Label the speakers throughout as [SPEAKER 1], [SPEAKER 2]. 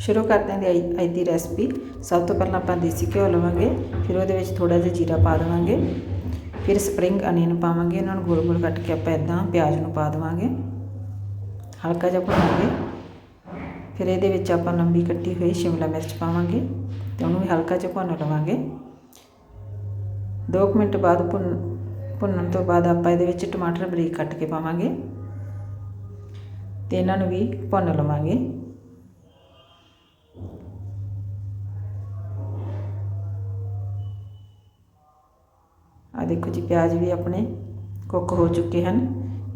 [SPEAKER 1] ਸ਼ੁਰੂ ਕਰਦੇ ਹਾਂ ਦੀ ਅੱਜ- ਅੱਜ ਦੀ ਰੈਸਪੀ ਸਭ ਤੋਂ ਪਹਿਲਾਂ ਆਪਾਂ ਦੇਸੀ ਘਿਓ ਲਵਾਂਗੇ, ਫਿਰ ਉਹਦੇ ਵਿੱਚ ਥੋੜਾ ਜਿਹਾ ਜੀਰਾ ਪਾ ਦੇਵਾਂਗੇ। ਫਿਰ ਸਪਰਿੰਗ ਅਨੀਅਨ ਪਾਵਾਂਗੇ ਇਹਨਾਂ ਨੂੰ ਗੋਲ ਗੋਲ ਕੱਟ ਕੇ ਆਪਾਂ ਇਦਾਂ ਪਿਆਜ਼ ਨੂੰ ਪਾ ਦੇਵਾਂਗੇ। ਹਲਕਾ ਜਿਹਾ ਭੁੰਨਾਂਗੇ। ਫਿਰ ਇਹਦੇ ਵਿੱਚ ਆਪਾਂ ਲੰਬੀ ਕੱਟੀ ਹੋਈ ਸ਼ਿਮਲਾ ਮਿਰਚ ਪਾਵਾਂਗੇ ਤੇ ਉਹਨੂੰ ਵੀ ਹਲਕਾ ਜਿਹਾ ਭੁੰਨ ਲਵਾਂਗੇ। 2 ਮਿੰਟ ਬਾਅਦ ਭੁੰਨ, ਭੁੰਨਣ ਤੋਂ ਬਾਅਦ ਆਪਾਂ ਇਹਦੇ ਵਿੱਚ ਟਮਾਟਰ ਬਰੀਕ ਕੱਟ ਕੇ ਪਾਵਾਂਗੇ। ਤੇ ਇਹਨਾਂ ਨੂੰ ਵੀ ਭੁੰਨ ਲਵਾਂਗੇ। ਆ ਦੇਖੋ ਜੀ, ਪਿਆਜ਼ ਵੀ ਆਪਣੇ ਕੁੱਕ ਹੋ ਚੁੱਕੇ ਹਨ।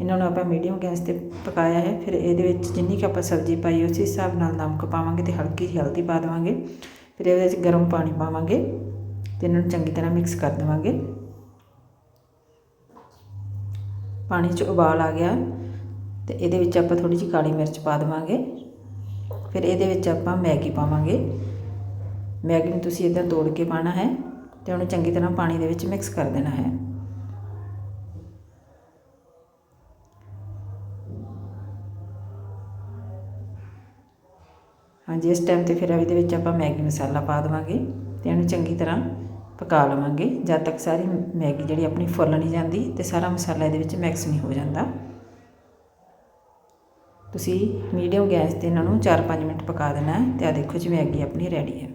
[SPEAKER 1] ਇਹਨਾਂ ਨੂੰ ਆਪਾਂ ਮੀਡੀਅਮ ਗੈਸ ਤੇ ਪਕਾਇਆ ਹੈ। ਫਿਰ ਇਹਦੇ ਵਿੱਚ ਜਿੰਨੀ ਕਿ ਆਪਾਂ ਸਬਜ਼ੀ ਪਾਈ ਉਸੇ ਹਿਸਾਬ ਨਾਲ ਨਮਕ ਪਾਵਾਂਗੇ ਤੇ ਹਲਕੀ ਜਿਹੀ ਹਲਦੀ ਪਾ ਦੇਵਾਂਗੇ। ਫਿਰ ਇਹਦੇ ਵਿੱਚ ਗਰਮ ਪਾਣੀ ਪਾਵਾਂਗੇ ਤੇ ਇਹਨਾਂ ਨੂੰ ਚੰਗੀ ਤਰ੍ਹਾਂ ਮਿਕਸ ਕਰ ਦੇਵਾਂਗੇ। ਪਾਣੀ 'ਚ ਉਬਾਲ ਆ ਗਿਆ। ਤੇ ਇਹਦੇ ਵਿੱਚ ਆਪਾਂ ਥੋੜੀ ਜਿਹੀ ਕਾਲੀ ਮਿਰਚ ਪਾ ਦੇਵਾਂਗੇ। ਫਿਰ ਇਹਦੇ ਵਿੱਚ ਆਪਾਂ ਮੈਗੀ ਪਾਵਾਂਗੇ। ਮੈਗੀ ਨੂੰ ਤੁਸੀਂ ਇਦਾਂ ਤੋੜ ਕੇ ਪਾਣਾ ਹੈ। ਤੇ ਉਹਨੂੰ ਚੰਗੀ ਤਰ੍ਹਾਂ ਪਾਣੀ ਦੇ ਵਿੱਚ ਮਿਕਸ ਕਰ ਦੇਣਾ ਹੈ। ਹਾਂਜੀ, ਇਸ ਟਾਈਮ ਤੇ ਫਿਰ ਇਹਦੇ ਵਿੱਚ ਆਪਾਂ ਮੈਗੀ ਮਸਾਲਾ ਪਾ ਦੇਵਾਂਗੇ ਤੇ ਇਹਨੂੰ ਚੰਗੀ ਤਰ੍ਹਾਂ ਪਕਾ ਲਵਾਂਗੇ। ਜਦ ਤੱਕ ਸਾਰੀ ਮੈਗੀ ਜਿਹੜੀ ਆਪਣੀ ਫੁੱਲ ਨਹੀਂ ਜਾਂਦੀ ਤੇ ਸਾਰਾ ਮਸਾਲਾ ਇਹਦੇ ਵਿੱਚ ਮਿਕਸ ਨਹੀਂ ਹੋ ਜਾਂਦਾ। ਤੁਸੀਂ ਮੀਡੀਅਮ ਗੈਸ ਤੇ ਇਹਨਾਂ ਨੂੰ 4-5 ਮਿੰਟ ਪਕਾ ਦੇਣਾ ਹੈ ਤੇ ਆ ਦੇਖੋ ਜੀ, ਮੈਗੀ ਆਪਣੀ ਰੈਡੀ ਹੈ।